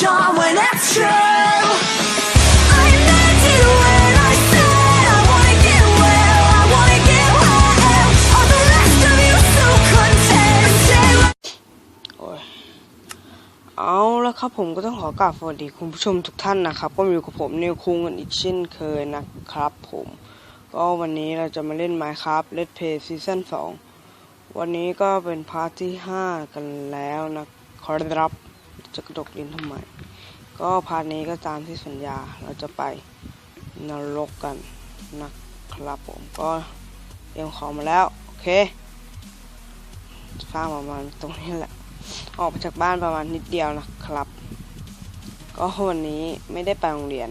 charm when it's true. I meant it when I said I wanna get well, I wanna get well. All the rest of you so content. Say โอ้ยเอาแล้วครับผมก็ต้องขอกราบสวัสดีคุณผู้ชมทุกท่านนะครับ ก็มาอยู่กับผมนิวคุงกันอีกเช่นเคยนะครับผม ก็วันนี้เราจะมาเล่น Minecraft Let's Play Season 2 วันนี้ก็เป็นพาร์ทที่ 5 กันแล้วนะครับ จะกระดกลิ้นทำไม ก็พาร์ทนี้ก็ตามที่สัญญาเราจะไปนรกกันนะครับผมก็เตรียมของมาแล้ว โอเคสร้างประมาณตรงนี้แหละ ออกมาจากบ้านประมาณนิดเดียวนะครับ ก็วันนี้ไม่ได้ไปโรงเรียน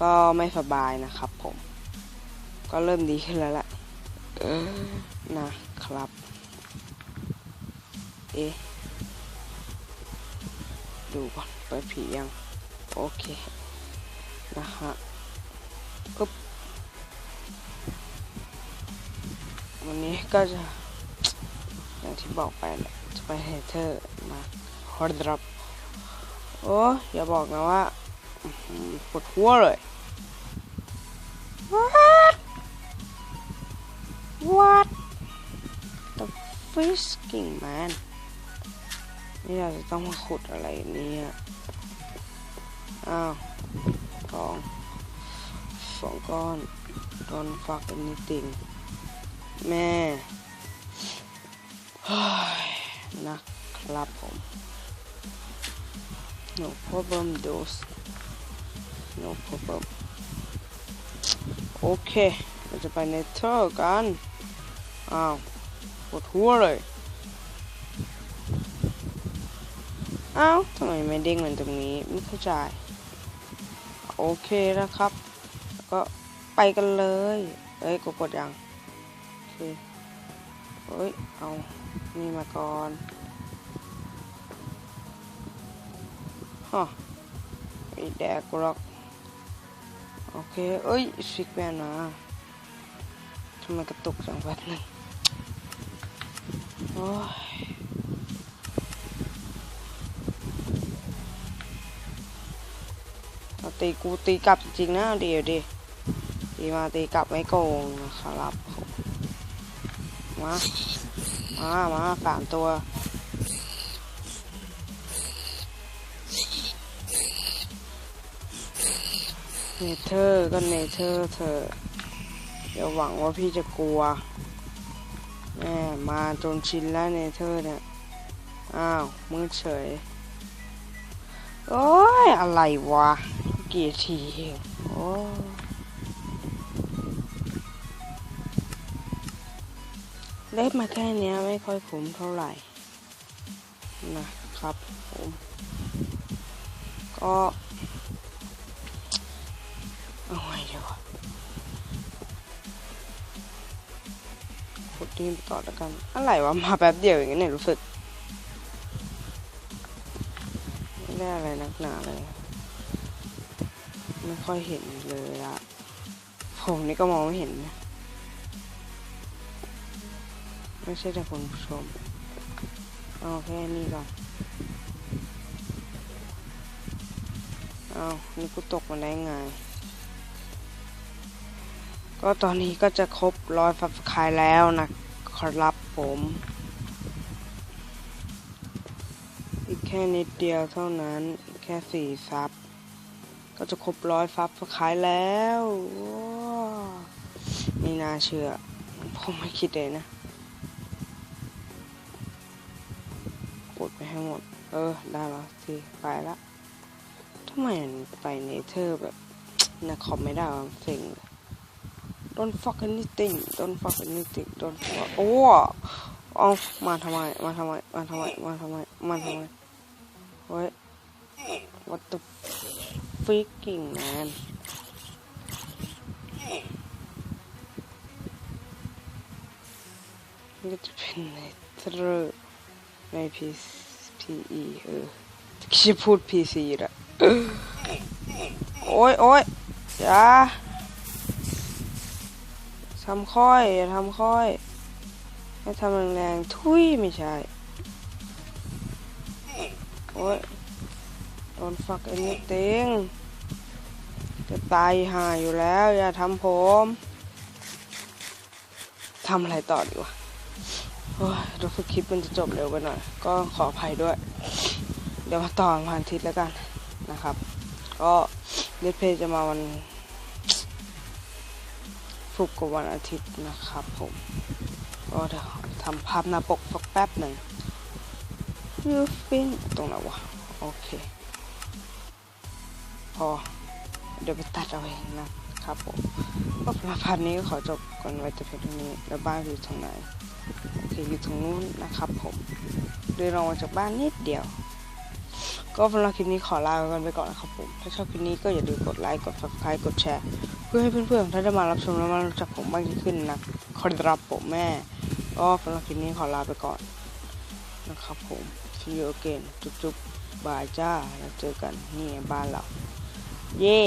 ก็ไม่สบายนะครับผม ก็เริ่มดีขึ้นแล้วแหละนะครับ เอ๊ะ ดูก่อนเปิดผียัง โอเค นะฮะก็วันนี้ก็จะ อย่างที่บอกไปแหละจะไปเฮเธอร์มาฮอร์ดรอปโอ้อย่าบอกนะว่าปวดหัวเลย What What the frisking man นี่เราจะต้องมาขุดอะไรเนี่ยอ้าวทองสองก้อนโดนฟักนิติงแม่นะครับผม no problem those no problem โอเค เราจะไปเนเธอร์กัน อ้าวปวดหัวเลย อ้าวทำไมไม่เด้งเหมือนตรงนี้ไม่เข้าใจโอเคนะครับ ก็ไปกันเลยเอ้ยกดกดยังโอเคเฮ้ยเอานี่มาก่อนฮะไอแดกหรอกโอเคเอ้ยฟิกแมนมาทำไมกระตุกจังแบบนึงโอ้ย เอาตีกูตีกลับจริงๆนะเดี๋ยวดิตีมาตีกลับไม่โกงนะครับมามามาสามตัวเนเธอร์ก็เนเธอร์เธออย่าหวังว่าพี่จะกลัวแม่มาจนชินแล้วเนเธอร์เนี่ย อ้าวมืดเฉย โอ้ย อะไรวะ กี่ทีเองโอ้เล็บมาแค่เนี้ยไม่ค่อยคุ้มเท่าไหร่ นะครับผมก็เอาไงดีวะขุดดินไปก่อแล้วกัน อะไรวะ มาแป๊บเดียวอย่างนี้เนี่ยรู้สึก ไม่ได้อะไรนักหนาเลย ไม่ค่อยเห็นเลยอะผมนี่ก็มองไม่เห็นนะไม่ใช่แต่คุณผู้ชมเอาแค่นี้ก่อนเอานี่กูตกมาได้ไง ก็ตอนนี้ก็จะครบร้อยฟับคายแล้วนะครับผม อีกแค่นิดเดียวเท่านั้น แค่สี่ซับ ก็จะครบร้อยฟับคายแล้วว้าวไม่น่าเชื่อ ผมไม่คิดเลยนะกดไปให้หมด เออ ได้แล้วสิไปละทำไมมันไปเนเธอร์แบบนะคอมไม่ได้วะเซ็ง don't fuck anything don't fuck anything don't fuck โอ้เอามาทำไม มาทำไม มาทำไม มาทำไม มาทำไมเฮ้ย what the freaking man นี่ก็จะเป็นเนเธอร์ใน PE เออคิดพูด PC ละโอ้ยโอ้ยอย่าทำค่อยอย่าทำค่อยให้ทำแรงๆทุยไม่ใช่ โอ้ย Don't fuck anything จะตายห่าอยู่แล้ว อย่าทำผมทำอะไรต่อดีวะโอ้ยรู้สึกคลิปมันจะจบเร็วไปหน่อย ก็ขออภัยด้วย เดี๋ยวมาต่อวันอาทิตย์แล้วกันนะครับ ก็เลดเพจจะมาวันฟุกร์กับวันอาทิตย์นะครับผมก็เดี๋ยวทำภาพหน้าปกสักแป๊บหนึ่งยูฟินตรงไหนวะ โอเค อเดี๋ยวไปตัดเอาเองนะครับผมก็สำหรับพาร์ทนี้ขอจบก่อนไว้แต่เพียงเท่านี้แล้วบ้านอยู่ทางไหนโอเคอยู่ตรงนู้นนะครับผมเดินออกมาจากบ้านนิดเดียว ก็สำหรับคลิปนี้ขอลากันไปก่อนนะครับผมถ้าชอบคลิปนี้ก็อย่าลืมกดไลค์กด subscribe กดแชร์เพื่อให้เพื่อนๆของท่านได้มารับชมและมารู้จักผมมากยิ่งขึ้นนะครับผมแม่ก็สำหรับคลิปนี้ขอลาไปก่อนนะครับผม see you again จุ๊บๆบายจ้าแล้วเจอกันนี่บ้านเรา เย้